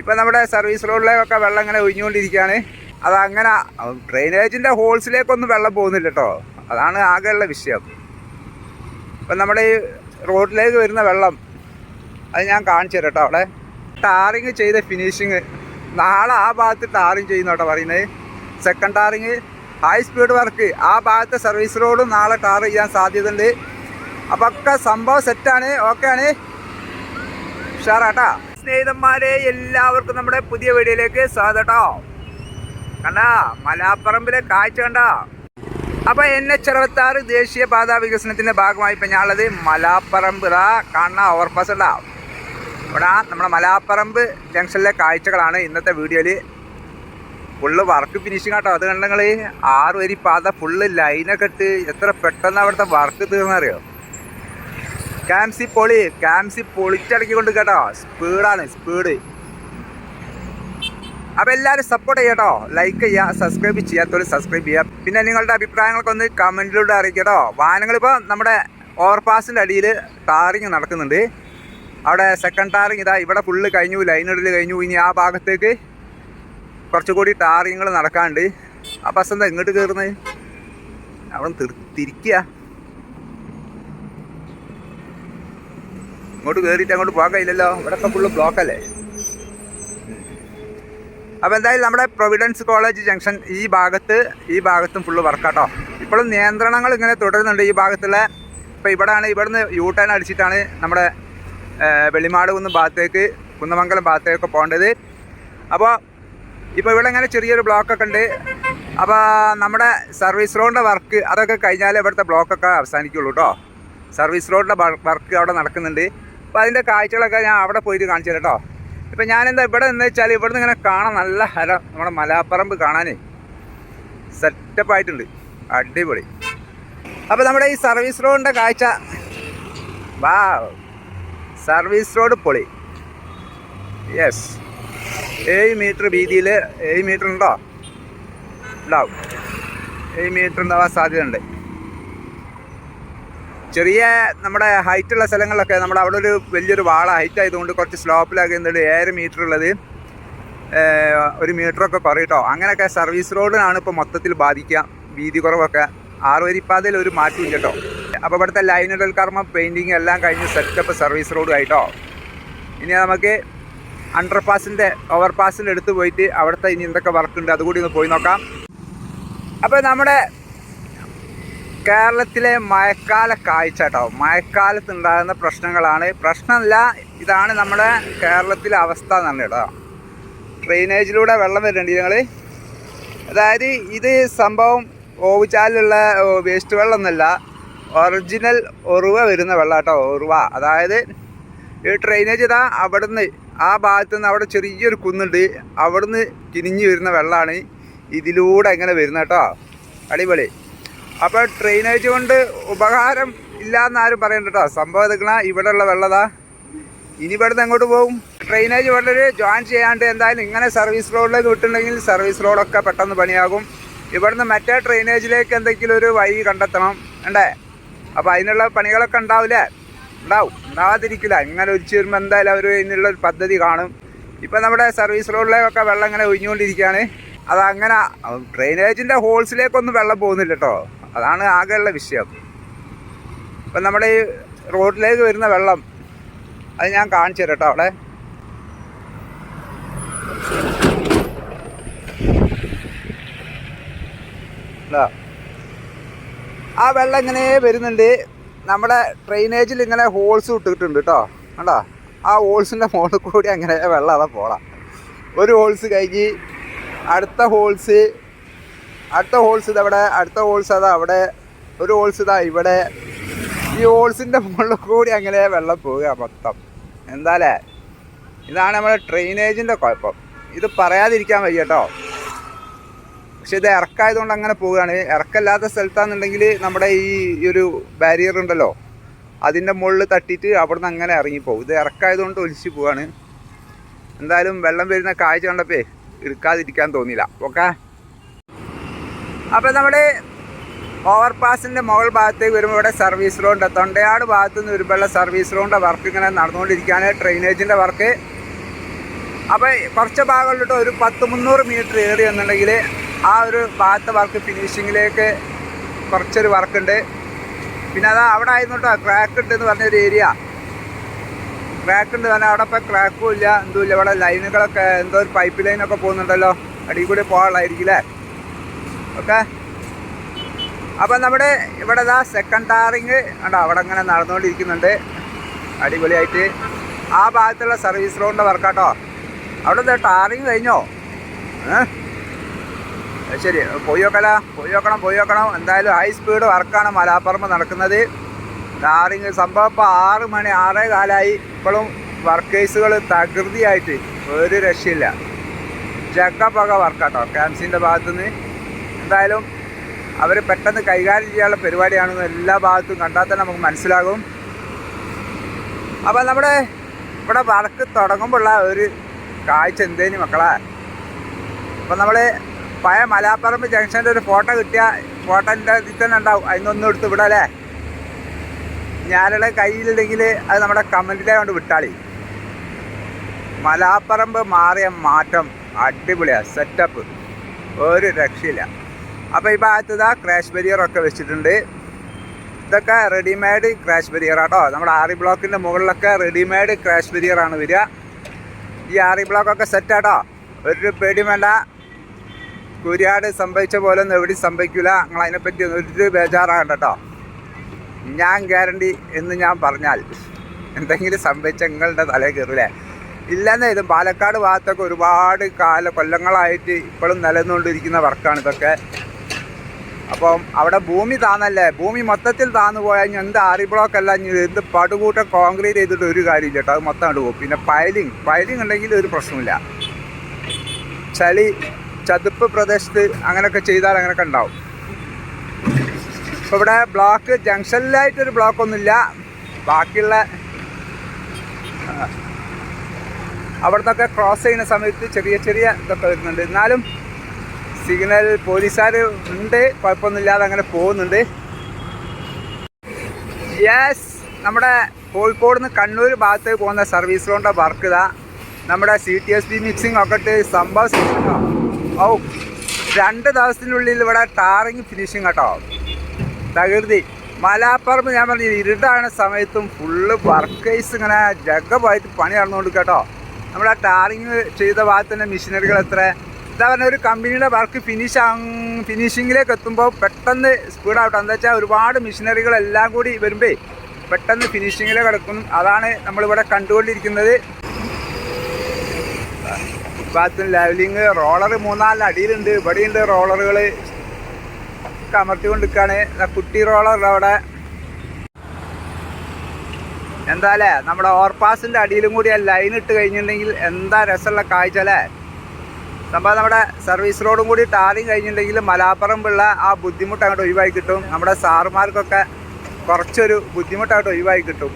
ഇപ്പം നമ്മുടെ സർവീസ് റോഡിലേക്കൊക്കെ വെള്ളം ഇങ്ങനെ ഒഴിഞ്ഞുകൊണ്ടിരിക്കുകയാണ്. അതങ്ങനെ ഡ്രെയിനേജിന്റെ ഹോൾസിലേക്കൊന്നും വെള്ളം പോകുന്നില്ല കേട്ടോ അതാണ് ആകെയുള്ള വിഷയം. ഇപ്പം നമ്മുടെ ഈ റോഡിലേക്ക് വരുന്ന വെള്ളം അത് ഞാൻ കാണിച്ചു തരാം അവിടെ. ടാറിങ് ചെയ്ത ഫിനിഷിങ് നാളെ ആ ഭാഗത്ത് ടാറിങ് ചെയ്യുന്ന കേട്ടോ പറയുന്നത്. Second tarring high speed work ആ ഭാഗത്തെ സർവീസ് റോഡും നാളെ ടാർ ചെയ്യാൻ സാധ്യതയുണ്ട്. അപ്പോൾ ഒക്കെ സംഭവം സെറ്റാണ് ഓക്കെ ആണ്. ഉഷാറാട്ടാ. സ്നേഹിതന്മാരെ എല്ലാവർക്കും നമ്മുടെ പുതിയ വീഡിയോയിലേക്ക് സ്വാഗതട്ടോ കണ്ട മലാപ്പറമ്പിലെ കാഴ്ച കണ്ട. അപ്പൊ എൻ എച്ച് അറുപത്താറ് ദേശീയപാത വികസനത്തിന്റെ ഭാഗമായി ഇപ്പൊ ഞാനുള്ളത് മലാപ്പറമ്പ്. കാണുന്ന ഓവർപാസ് ഉണ്ടാ ഇവിടെ നമ്മുടെ മലാപ്പറമ്പ് ജംഗ്ഷനിലെ കാഴ്ചകളാണ് ഇന്നത്തെ വീഡിയോയിൽ ഫുള്ള് വർക്ക് ഫിനിഷിങ് കേട്ടോ അത് കണ്ടെങ്കിൽ ആറ് വരി പാത ഫുള്ള് ലൈനൊക്കെ ഇട്ട് എത്ര പെട്ടെന്ന് അവിടുത്തെ വർക്ക് തീർന്നറിയോ? ക്യാംസി പൊളി കാംസി പൊളിച്ചടക്കിക്കൊണ്ട് കേട്ടോ. സ്പീഡാണ് സ്പീഡ് അപ്പോൾ എല്ലാവരും സപ്പോർട്ട് ചെയ്യട്ടോ ലൈക്ക് ചെയ്യുക സബ്സ്ക്രൈബ് ചെയ്യാത്തവർ സബ്സ്ക്രൈബ് ചെയ്യുക. പിന്നെ നിങ്ങളുടെ അഭിപ്രായങ്ങളൊക്കെ ഒന്ന് കമന്റിലൂടെ അറിയിക്കട്ടോ വാഹനങ്ങളിപ്പോൾ നമ്മുടെ ഓവർപാസിന്റെ അടിയിൽ ടാറിങ് നടക്കുന്നുണ്ട്. അവിടെ സെക്കൻഡ് ടാറിങ് ഇതാ ഇവിടെ ഫുള്ള് കഴിഞ്ഞു ലൈനിടൽ കഴിഞ്ഞു. ഇനി ആ ഭാഗത്തേക്ക് കുറച്ചുകൂടി ടാറിങ്ങുകൾ നടക്കാണ്ട് ആ ബസ് എന്താ ഇങ്ങോട്ട് കയറുന്നത് അവിടെ തിരി- തിരിക്കുക ഇങ്ങോട്ട് കയറിയിട്ട് അങ്ങോട്ട് പോകാൻ കഴിയില്ലല്ലോ. ഇവിടെയൊക്കെ ഫുള്ള് ബ്ലോക്കല്ലേ അപ്പോൾ എന്തായാലും നമ്മുടെ പ്രൊവിഡൻസ് കോളേജ് ജംഗ്ഷൻ ഈ ഭാഗത്ത് ഈ ഭാഗത്തും ഫുള്ള് വർക്കാട്ടോ ഇപ്പോഴും നിയന്ത്രണങ്ങൾ ഇങ്ങനെ തുടരുന്നുണ്ട് ഈ ഭാഗത്തുള്ള. ഇപ്പോൾ ഇവിടെയാണ് ഇവിടുന്ന് യൂ ടേൺ അടിച്ചിട്ടാണ് നമ്മുടെ വെളിമാട് കുന്ന് ഭാഗത്തേക്ക് കുന്നമംഗലം ഭാഗത്തേക്കൊക്കെ പോകേണ്ടത്. അപ്പോൾ ഇപ്പോൾ ഇവിടെ ഇങ്ങനെ ചെറിയൊരു ബ്ലോക്കൊക്കെ ഉണ്ട്. അപ്പോൾ നമ്മുടെ സർവീസ് റോഡിന്റെ വർക്ക് അതൊക്കെ കഴിഞ്ഞാലേ ഇവിടുത്തെ ബ്ലോക്കൊക്കെ അവസാനിക്കുള്ളൂ കേട്ടോ സർവീസ് റോഡിന്റെ വർക്ക് അവിടെ നടക്കുന്നുണ്ട്. അപ്പോൾ അതിന്റെ കാഴ്ചകളൊക്കെ ഞാൻ അവിടെ പോയിട്ട് കാണിച്ചു കേട്ടോ. ഇപ്പം ഞാനെന്താ ഇവിടെ എന്ന് വെച്ചാൽ ഇവിടെ നിന്ന് ഇങ്ങനെ കാണാൻ നല്ല ഹരം. നമ്മുടെ മലാപ്പറമ്പ് കാണാനേ സെറ്റപ്പ് ആയിട്ടുണ്ട്. അടിപൊളി. അപ്പോൾ നമ്മുടെ ഈ സർവീസ് റോഡിന്റെ കാഴ്ച. വാ സർവീസ് റോഡ് പൊളി. യെസ് ഏഴ് മീറ്റർ വീതിയിൽ ഏഴ് മീറ്റർ ഉണ്ടോ? ഉണ്ടാവും. ഏഴ് മീറ്റർ ഉണ്ടാവാൻ സാധ്യതയുണ്ട്. ചെറിയ നമ്മുടെ ഹൈറ്റ് ഉള്ള സ്ഥലങ്ങളിലൊക്കെ നമ്മുടെ അവിടെ ഒരു വലിയൊരു വാള ഹൈറ്റ് ആയതുകൊണ്ട് കുറച്ച് സ്ലോപ്പിലൊക്കെ എന്തുണ്ട് ഏഴര മീറ്റർ ഉള്ളത്. ഒരു മീറ്ററൊക്കെ കുറയട്ടോ അങ്ങനെയൊക്കെ സർവീസ് റോഡിനാണ് ഇപ്പോൾ മൊത്തത്തിൽ ബാധിക്കുക. വീതി കുറവൊക്കെ. ആറ് വരിപ്പാതയിൽ ഒരു മാറ്റവും കേട്ടോ അപ്പോൾ ഇവിടുത്തെ ലൈനുകൾ കർമ്മം പെയിന്റിങ് എല്ലാം കഴിഞ്ഞ് സെറ്റപ്പ് സർവീസ് റോഡ് ആയിട്ടോ. ഇനി നമുക്ക് അണ്ടർ പാസിന്റെ ഓവർ പാസിന്റെ അടുത്ത് പോയിട്ട് അവിടുത്തെ ഇനി എന്തൊക്കെ വർക്കുണ്ട് അതുകൂടി ഒന്ന് പോയി നോക്കാം. അപ്പോൾ നമ്മുടെ കേരളത്തിലെ മഴക്കാല കാഴ്ച കേട്ടോ. മഴക്കാലത്ത് ഉണ്ടാകുന്ന പ്രശ്നങ്ങളാണ്. പ്രശ്നമല്ല ഇതാണ് നമ്മുടെ കേരളത്തിലെ അവസ്ഥ എന്നാണ് കേട്ടോ. ഡ്രെയിനേജിലൂടെ വെള്ളം വരുന്നുണ്ട് ഞങ്ങൾ അതായത് ഇത് സംഭവം ഓവുചാലിലുള്ള വേസ്റ്റ് വെള്ളമൊന്നുമല്ല. ഒറിജിനൽ ഒറുവ വരുന്ന വെള്ളം കേട്ടോ ഒറുവ. അതായത് ഈ ഡ്രെയിനേജ് ഇതാ അവിടുന്ന് ആ ഭാഗത്ത് നിന്ന് അവിടെ ചെറിയൊരു കുന്നുണ്ട്. അവിടുന്ന് തിരിഞ്ഞു വരുന്ന വെള്ളമാണ് ഇതിലൂടെ ഇങ്ങനെ വരുന്നത് കേട്ടോ. അടിപൊളി. അപ്പോൾ ഡ്രെയിനേജ് കൊണ്ട് ഉപകാരം ഇല്ല ആരും പറയണ്ട കേട്ടോ സംഭവം എടുക്കണ ഇവിടെയുള്ള വെള്ളതാ. ഇനി ഇവിടുന്ന് എങ്ങോട്ട് പോകും ഡ്രെയിനേജ് വളരെ ജോയിൻ ചെയ്യാണ്ട് എന്തായാലും ഇങ്ങനെ സർവീസ് റോഡിലേക്ക് വിട്ടുണ്ടെങ്കിൽ സർവീസ് റോഡൊക്കെ പെട്ടെന്ന് പണിയാകും. ഇവിടുന്ന് മറ്റേ ഡ്രെയിനേജിലേക്ക് എന്തെങ്കിലും ഒരു വഴി കണ്ടെത്തണം. അണ്ടേ അപ്പോൾ അതിനുള്ള പണികളൊക്കെ ഉണ്ടാവില്ലേ? ഉണ്ടാവും. ഉണ്ടാവാതിരിക്കില്ല. ഇങ്ങനെ ഒഴിച്ചു വരുമ്പോൾ എന്തായാലും അവർ ഇതിനുള്ള ഒരു പദ്ധതി കാണും. ഇപ്പം നമ്മുടെ സർവീസ് റോഡിലേക്കൊക്കെ വെള്ളം ഇങ്ങനെ ഒഴിഞ്ഞുകൊണ്ടിരിക്കുകയാണ്. അതങ്ങനെ ഡ്രെയിനേജിന്റെ ഹോൾസിലേക്കൊന്നും വെള്ളം പോകുന്നില്ല കേട്ടോ അതാണ് ആകെയുള്ള വിഷയം. ഇപ്പം നമ്മുടെ ഈ റോഡിലേക്ക് വരുന്ന വെള്ളം അത് ഞാൻ കാണിച്ചു തരാം കേട്ടോ അവിടെ. ആ വെള്ളം ഇങ്ങനെ വരുന്നുണ്ട്. നമ്മുടെ ഡ്രെയിനേജിൽ ഇങ്ങനെ ഹോൾസ് ഇട്ടിട്ടുണ്ട് കേട്ടോ. കണ്ടോ? ആ ഹോൾസിന്റെ മുകളിൽ കൂടി അങ്ങനെ വെള്ളം അതാ പോളാം ഒരു ഹോൾസ് കഴിഞ്ഞ് അടുത്ത ഹോൾസ് അടുത്ത ഹോൾസ് ഇതവിടെ അടുത്ത ഹോൾസ് അതാ അവിടെ. ഒരു ഹോൾസ് ഇതാ ഇവിടെ. ഈ ഹോൾസിന്റെ മുകളിൽ കൂടി അങ്ങനെ വെള്ളം പോവുക മൊത്തം. എന്താലേ ഇതാണ് നമ്മുടെ ഡ്രെയിനേജിന്റെ കുഴപ്പം. ഇത് പറയാതിരിക്കാൻ വയ്യ കേട്ടോ. പക്ഷെ ഇത് ഇറക്കായതുകൊണ്ട് അങ്ങനെ പോവുകയാണ്. ഇറക്കല്ലാത്ത സ്ഥലത്താണെന്നുണ്ടെങ്കിൽ നമ്മുടെ ഈ ഒരു ബാരിയർ ഉണ്ടല്ലോ അതിന്റെ മുകളിൽ തട്ടിയിട്ട് അവിടെ നിന്ന് അങ്ങനെ ഇറങ്ങിപ്പോകും ഇത് ഇറക്കായതുകൊണ്ട് ഒലിച്ച് പോവാണ് എന്തായാലും വെള്ളം വരുന്ന കാഴ്ച കണ്ടപ്പേ എടുക്കാതിരിക്കാൻ തോന്നിയില്ല. ഓക്കെ? അപ്പോൾ നമ്മുടെ ഓവർ പാസിന്റെ മുകൾ ഭാഗത്തേക്ക് വരുമ്പോൾ ഇവിടെ സർവീസ് റോഡ് തൊണ്ടയാട് ഭാഗത്തു നിന്ന് വരുമ്പോഴുള്ള സർവീസ് റോഡിന്റെ വർക്ക് ഇങ്ങനെ നടന്നുകൊണ്ടിരിക്കുകയാണ്. ഡ്രെയിനേജിന്റെ വർക്ക് അപ്പോൾ കുറച്ച് ഭാഗങ്ങളിലോട്ട് ഒരു പത്ത് മുന്നൂറ് മീറ്റർ ഏറി എന്നുണ്ടെങ്കിൽ ആ ഒരു ഭാഗത്തെ വർക്ക് ഫിനിഷിങ്ങിലേക്ക് കുറച്ചൊരു വർക്കുണ്ട് പിന്നെ അത് അവിടെ ആയിരുന്നോട്ടോ ക്രാക്ക് ഉണ്ട് എന്ന് പറഞ്ഞൊരു ഏരിയ ക്രാക്ക് ഉണ്ട് പറഞ്ഞാൽ അവിടെ ഇപ്പോൾ ക്രാക്കും ഇല്ല എന്തുമില്ല ഇവിടെ ലൈനുകളൊക്കെ എന്തോ ഒരു പൈപ്പ് ലൈനൊക്കെ പോകുന്നുണ്ടല്ലോ. അടിയിൽ കൂടി പോകാനുള്ളതായിരിക്കും അല്ലേ? ഓക്കെ? അപ്പം നമ്മുടെ ഇവിടെ ഇതാ സെക്കൻഡ് ടാറിങ് കണ്ടോ? അവിടെ അങ്ങനെ നടന്നുകൊണ്ടിരിക്കുന്നുണ്ട്. അടിപൊളിയായിട്ട്. ആ ഭാഗത്തുള്ള സർവീസ് റോഡിന്റെ വർക്കാട്ടോ അവിടെ ടാറിങ് കഴിഞ്ഞോ? ശരി. പോയി നോക്കല. പോയി നോക്കണം പോയി നോക്കണം. എന്തായാലും ഹൈ സ്പീഡ് വർക്കാണ് മലാപ്പറമ്പ് നടക്കുന്നത്. ടാറിങ് സംഭവം ഇപ്പോൾ ആറ് മണി ആറേ കാലമായി ഇപ്പോഴും വർക്കേഴ്സുകൾ തകൃതിയായിട്ട്. ഒരു രക്ഷയില്ല. ജഗപക വർക്കാട്ടോ ക്യാംസിന്റെ ഭാഗത്തുനിന്ന്. എന്തായാലും അവർ പെട്ടെന്ന് കൈകാര്യം ചെയ്യാനുള്ള പരിപാടിയാണെന്ന് എല്ലാ ഭാഗത്തും കണ്ടാൽ തന്നെ നമുക്ക് മനസ്സിലാകും. അപ്പോൾ നമ്മുടെ ഇവിടെ വടക്ക് തുടങ്ങുമ്പോഴുള്ള ഒരു കാഴ്ച എന്തേനി മക്കളെ? അപ്പം നമ്മൾ പഴയ മലാപ്പറമ്പ് ജംഗ്ഷന്റെ ഒരു ഫോട്ടോ കിട്ടിയ ഫോട്ടോന്റെ ഇതിൽ തന്നെ ഉണ്ടാവും. അതിനൊന്നും എടുത്ത് വിടാം അല്ലേ? ഞാനുടെ കയ്യിലുണ്ടെങ്കിൽ അത് നമ്മുടെ കമന്റിലെ കൊണ്ട് വിട്ടാളി. മലാപ്പറമ്പ് മാറിയ മാറ്റം അടിപൊളിയാണ് സെറ്റപ്പ് ഒരു രക്ഷയില്ല. അപ്പോൾ ഈ ഭാഗത്ത് ഇതാ ക്രാഷ് ബരിയറൊക്കെ വെച്ചിട്ടുണ്ട്. ഇതൊക്കെ റെഡിമെയ്ഡ് ക്രാഷ് ബരിയർ ആട്ടോ. നമ്മുടെ ആറി ബ്ലോക്കിന്റെ മുകളിലൊക്കെ റെഡിമെയ്ഡ് ക്രാഷ് ആണ് വരിക. ഈ ആറി ബ്ലോക്കൊക്കെ സെറ്റാട്ടോ ഒരു വേണ്ട. കുരിയാട് സംഭവിച്ച പോലെ ഒന്നും എവിടെയും സംഭവിക്കില്ല നിങ്ങൾ അതിനെപ്പറ്റി ഒരു ബേജാറാകണ്ട കേട്ടോ ഞാൻ ഗ്യാരണ്ടി എന്ന് ഞാൻ പറഞ്ഞാൽ എന്തെങ്കിലും സംഭവിച്ച നിങ്ങളുടെ തലയിൽ കയറില്ലേ ഇല്ലെന്നേ ഇത് പാലക്കാട് ഭാഗത്തൊക്കെ ഒരുപാട് കാല കൊല്ലങ്ങളായിട്ട് ഇപ്പോഴും നിലനിന്നുകൊണ്ടിരിക്കുന്ന വർക്കാണ് ഇതൊക്കെ. അപ്പം അവിടെ ഭൂമി താന്നല്ലേ? ഭൂമി മൊത്തത്തിൽ താന്നു പോയാൽ ഇനി എന്ത് ആറി ബ്ലോക്ക് അല്ല ഇനി എന്ത് പടുകൂട്ട കോൺക്രീറ്റ് ചെയ്തിട്ട് ഒരു കാര്യമില്ല കേട്ടോ. അത് മൊത്തം അങ്ങോട്ട് പോകും. പിന്നെ പൈലിങ് പൈലിങ് ഉണ്ടെങ്കിൽ ഒരു പ്രശ്നമില്ല ചളി ചതുപ്പ് പ്രദേശത്ത് അങ്ങനെയൊക്കെ ചെയ്താൽ അങ്ങനെയൊക്കെ ഉണ്ടാവും. ഇപ്പോൾ ഇവിടെ ബ്ലോക്ക് ജംഗ്ഷനിലായിട്ടൊരു ബ്ലോക്ക് ഒന്നുമില്ല. ബാക്കിയുള്ള അവിടുന്നൊക്കെ ക്രോസ് ചെയ്യുന്ന സമയത്ത് ചെറിയ ചെറിയ ഇതൊക്കെ വരുന്നുണ്ട്. എന്നാലും സിഗ്നൽ പോലീസുകാർ ഉണ്ട്. കുഴപ്പമൊന്നുമില്ലാതെ അങ്ങനെ പോകുന്നുണ്ട്. യെസ് നമ്മുടെ കോഴിക്കോട് നിന്ന് കണ്ണൂർ ഭാഗത്തേക്ക് പോകുന്ന സർവീസ് റോഡിന്റെ വർക്ക് ഇതാ. നമ്മുടെ C T S B mixing ഒക്കെ ഇട്ട് സംഭവം ഓ രണ്ട് ദിവസത്തിനുള്ളിൽ ഇവിടെ ടാറിങ് ഫിനിഷിങ് കേട്ടോ. തകൃതി മലാപ്പറമ്പ് ഞാൻ പറഞ്ഞു ഇരുട്ടാണ് സമയത്തും ഫുള്ള് വർക്കേഴ്സ് ഇങ്ങനെ ജഗമായിട്ട് പണി നടന്നുകൊണ്ട് കേട്ടോ. നമ്മുടെ ടാറിങ് ചെയ്ത ഭാഗത്തിന്റെ മെഷീനറികൾ എത്ര? എന്താ പറഞ്ഞ ഒരു കമ്പനിയുടെ വർക്ക് ഫിനിഷ് ഫിനിഷിങ്ങിലേക്ക് എത്തുമ്പോൾ പെട്ടെന്ന് സ്പീഡാവട്ടെ എന്താ വെച്ചാൽ ഒരുപാട് മെഷീനറികളെല്ലാം കൂടി വരുമ്പേ പെട്ടെന്ന് ഫിനിഷിങ്ങിലേക്ക് കിടക്കും അതാണ് നമ്മളിവിടെ കണ്ടുകൊണ്ടിരിക്കുന്നത്. ഭാഗത്തും ലെവലിങ് റോളർ മൂന്നാൽ അടിയിലുണ്ട്. ഇവിടെയുണ്ട് റോളറുകൾ അമർത്തിക്കൊണ്ടിരിക്കുകയാണ് കുട്ടി റോളർ അവിടെ. എന്താ അല്ലേ? നമ്മുടെ ഓവർപാസിന്റെ അടിയിലും കൂടി ആ ലൈൻ ഇട്ട് കഴിഞ്ഞിട്ടുണ്ടെങ്കിൽ എന്താ രസമുള്ള കാഴ്ച അല്ലേ? സംഭവം നമ്മുടെ സർവീസ് റോഡും കൂടി ടാറിങ് കഴിഞ്ഞിട്ടുണ്ടെങ്കിൽ പിള്ള ആ ബുദ്ധിമുട്ട് അങ്ങോട്ട് ഒഴിവായി കിട്ടും. നമ്മുടെ സാറുമാർക്കൊക്കെ കുറച്ചൊരു ബുദ്ധിമുട്ട് അങ്ങോട്ട് ഒഴിവായി കിട്ടും.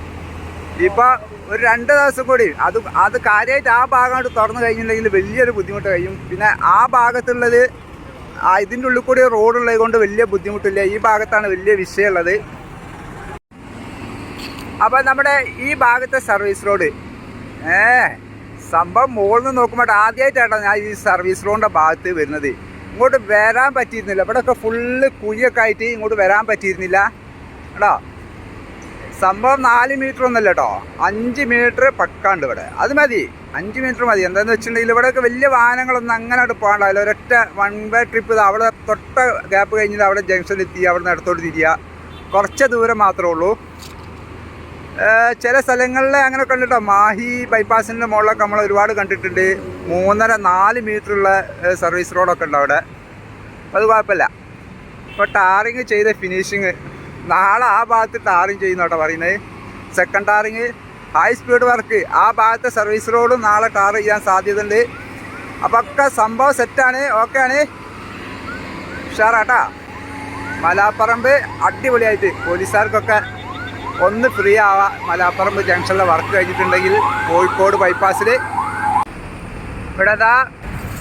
ഇപ്പോൾ ഒരു രണ്ട് ദിവസം കൂടി അത് അത് കാര്യമായിട്ട് ആ ഭാഗം അങ്ങോട്ട് തുറന്നു കഴിഞ്ഞിട്ടുണ്ടെങ്കിൽ വലിയൊരു ബുദ്ധിമുട്ട് കഴിയും. പിന്നെ ആ ഭാഗത്തുള്ളത് ഇതിന്റെ ഉള്ളിൽ കൂടി റോഡുള്ളത് കൊണ്ട് വലിയ ബുദ്ധിമുട്ടില്ല. ഈ ഭാഗത്താണ് വലിയ വിഷയമുള്ളത് അപ്പോൾ നമ്മുടെ ഈ ഭാഗത്തെ സർവീസ് റോഡ് ഏ സംഭവം മുകളിൽ നിന്ന് നോക്കുമ്പോൾ ആദ്യമായിട്ടാണ് ഞാൻ ഈ സർവീസ് റോഡിന്റെ ഭാഗത്ത് വരുന്നത്. ഇങ്ങോട്ട് വരാൻ പറ്റിയിരുന്നില്ല. ഇവിടെയൊക്കെ ഫുള്ള് കുഴിയൊക്കെ ആയിട്ട് ഇങ്ങോട്ട് വരാൻ പറ്റിയിരുന്നില്ല. കേട്ടോ സംഭവം നാല് മീറ്റർ ഒന്നല്ല കേട്ടോ അഞ്ച് മീറ്റർ പക്കാണ്ട് ഇവിടെ. അത് മതി. അഞ്ച് മീറ്റർ മതി. എന്താണെന്ന് വെച്ചിട്ടുണ്ടെങ്കിൽ ഇവിടെയൊക്കെ വലിയ വാഹനങ്ങളൊന്നും അങ്ങനെ അവിടെ പോകണ്ടാവില്ല ഒരൊറ്റ വൺ വേ ട്രിപ്പ് അവിടെ തൊട്ട ഗ്യാപ്പ് കഴിഞ്ഞിട്ട് അവിടെ ജംഗ്ഷനിലെത്തി അവിടെ നിന്ന് ഇടത്തോട്ട് തിരിയുക കുറച്ച് ദൂരം മാത്രമേ ഉള്ളൂ. ചില സ്ഥലങ്ങളിൽ അങ്ങനെ കണ്ടിട്ടോ. മാഹി ബൈപ്പാസിന്റെ മുകളിലൊക്കെ നമ്മൾ ഒരുപാട് കണ്ടിട്ടുണ്ട്. മൂന്നര നാല് മീറ്ററുള്ള സർവീസ് റോഡൊക്കെ ഉണ്ട് അവിടെ. അത് കുഴപ്പമില്ല. ഇപ്പോൾ ടാറിങ് ചെയ്ത ഫിനിഷിങ്. നാളെ ആ ഭാഗത്ത് ടാറിങ് ചെയ്യുന്നോട്ടോ പറയുന്നത്. Second tarring. High speed work. ആ ഭാഗത്തെ സർവീസ് റോഡും നാളെ ടാർ ചെയ്യാൻ സാധ്യതയുണ്ട്. അപ്പോൾ ഒക്കെ സംഭവം സെറ്റാണ്. ഓക്കെ ആണ്. ഉഷാറാട്ടാ. മലാപ്പറമ്പ് അടിപൊളിയായിട്ട് പോലീസുകാർക്കൊക്കെ ഒന്ന് ഫ്രീ ആവാ. മലാപ്പറമ്പ് ജംഗ്ഷനിലെ വർക്ക് കഴിഞ്ഞിട്ടുണ്ടെങ്കിൽ കോഴിക്കോട് ബൈപ്പാസിൽ ഇവിടെ അതാ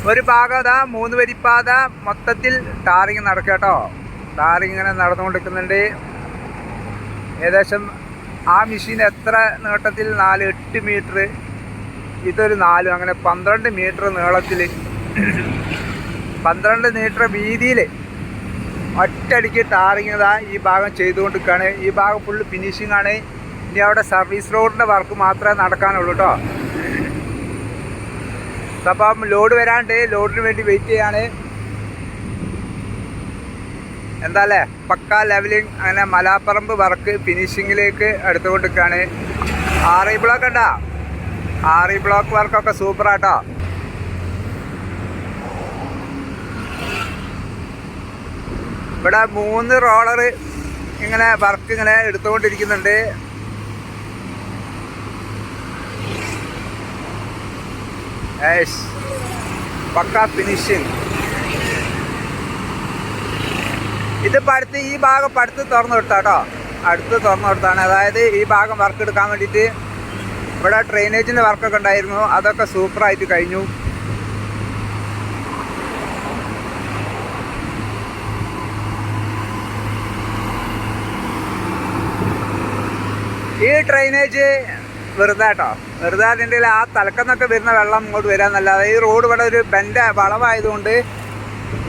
ഒരു ഭാഗം അതാ മൂന്ന് വരിപ്പാത മൊത്തത്തിൽ ടാറിങ് നടക്കുക കേട്ടോ. ടാറിങ് ഇങ്ങനെ നടന്നുകൊണ്ടിരിക്കുന്നുണ്ട്. ഏകദേശം ആ മെഷീൻ എത്ര നീട്ടത്തിൽ? നാല് എട്ട് മീറ്റർ ഇതൊരു നാലും അങ്ങനെ പന്ത്രണ്ട് മീറ്റർ നീളത്തിൽ പന്ത്രണ്ട് മീറ്റർ വീതിയിൽ ഒറ്റയടിക്ക് ടാറിങ്ങതാ ഈ ഭാഗം ചെയ്തുകൊണ്ടിരിക്കുകയാണ്. ഈ ഭാഗം ഫുള്ള് ഫിനിഷിംഗ് ആണ്. ഇനി അവിടെ സർവീസ് റോഡിന്റെ വർക്ക് മാത്രമേ നടക്കാനുള്ളൂ കേട്ടോ അപ്പം ലോഡ് വരാണ്ട് ലോഡിന് വേണ്ടി വെയിറ്റ് ചെയ്യാണ്. എന്താല്ലേ പക്ക ലെവലിംഗ് അങ്ങനെ മലാപ്പറമ്പ് വർക്ക് ഫിനിഷിങ്ങിലേക്ക് എടുത്തുകൊണ്ടിരിക്കുകയാണ്. ആറി ബ്ലോക്ക് ഉണ്ടാ ആറി ബ്ലോക്ക് വർക്കൊക്കെ സൂപ്പറാട്ടോ ഇവിടെ മൂന്ന് റോളർ ഇങ്ങനെ വർക്ക് ഇങ്ങനെ എടുത്തുകൊണ്ടിരിക്കുന്നുണ്ട്. പക്ക ഫിനിഷിങ് ഇത് പടുത്ത് ഈ ഭാഗം പടുത്ത് തുറന്നു കൊടുത്താട്ടോ. അടുത്ത് തുറന്നു കൊടുത്താണ്. അതായത് ഈ ഭാഗം വർക്ക് എടുക്കാൻ വേണ്ടിയിട്ട് ഇവിടെ ഡ്രെയിനേജിന്റെ വർക്കൊക്കെ ഉണ്ടായിരുന്നു. അതൊക്കെ സൂപ്പറായിട്ട് കഴിഞ്ഞു. ഈ ഡ്രെയിനേജ് വെറുതെ കേട്ടോ വെറുതെ അതിന്റെ ആ തലക്കെന്നൊക്കെ വരുന്ന വെള്ളം ഇങ്ങോട്ട് വരാന്നല്ലാതെ ഈ റോഡ് ഇവിടെ ഒരു ബെൻഡ് വളവായതുകൊണ്ട്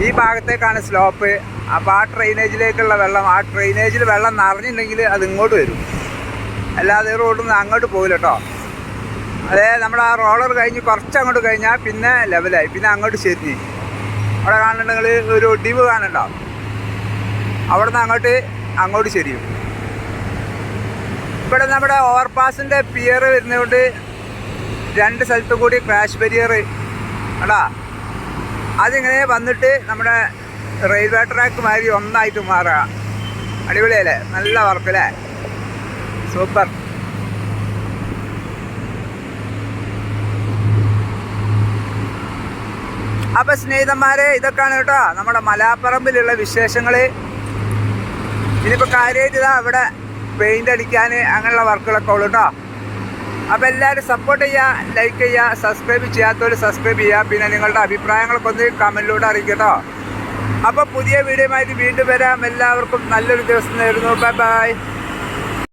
ഈ ഭാഗത്തേക്കാണ് സ്ലോപ്പ് അപ്പോൾ ആ ഡ്രെയിനേജിലേക്കുള്ള വെള്ളം ആ ഡ്രെയിനേജിൽ വെള്ളം നിറഞ്ഞിട്ടുണ്ടെങ്കിൽ അത് ഇങ്ങോട്ട് വരും. അല്ലാതെ ഈ നിന്ന് അങ്ങോട്ട് പോകില്ല കേട്ടോ അതേ നമ്മൾ ആ റോളർ കഴിഞ്ഞ് കുറച്ച് അങ്ങോട്ട് കഴിഞ്ഞാൽ പിന്നെ ലെവലായി പിന്നെ അങ്ങോട്ട് ചെരിഞ്ഞ് അവിടെ കാണുന്നുണ്ടെങ്കിൽ ഒരു ഒടിവ് കാണണ്ടോ അവിടെ നിന്ന് അങ്ങോട്ട് അങ്ങോട്ട് ചെരിയും ഇവിടെ നമ്മുടെ ഓവർപാസിന്റെ പിയർ വരുന്നതുകൊണ്ട് രണ്ട് സ്ഥലത്തും കൂടി ക്രാഷ് ബരിയർ അടാ അതിങ്ങനെ വന്നിട്ട് നമ്മുടെ റെയിൽവേ ട്രാക്ക് മാതിരി ഒന്നായിട്ട് മാറുക. അടിപൊളിയല്ലേ? നല്ല വർക്ക് അല്ലേ? സൂപ്പർ അപ്പൊ സ്നേഹിതന്മാരെ ഇതൊക്കെയാണ് കേട്ടോ നമ്മുടെ മലാപ്പറമ്പിലുള്ള വിശേഷങ്ങൾ ഇനിയിപ്പോൾ കാര്യമായിട്ട് ഇതാ ഇവിടെ പെയിന്റ് അടിക്കാൻ അങ്ങനെയുള്ള വർക്കുകളൊക്കെ ഉള്ളൂ കേട്ടോ അപ്പോൾ എല്ലാവരും സപ്പോർട്ട് ചെയ്യുക ലൈക്ക് ചെയ്യുക സബ്സ്ക്രൈബ് ചെയ്യാത്തവർ സബ്സ്ക്രൈബ് ചെയ്യുക. പിന്നെ നിങ്ങളുടെ അഭിപ്രായങ്ങളൊക്കെ ഒന്ന് കമന്റിലൂടെ അറിയിക്കട്ടോ അപ്പോൾ പുതിയ വീഡിയോയുമായിട്ട് വീണ്ടും വരാം. എല്ലാവർക്കും നല്ലൊരു ദിവസം നേരുന്നു. Bye bye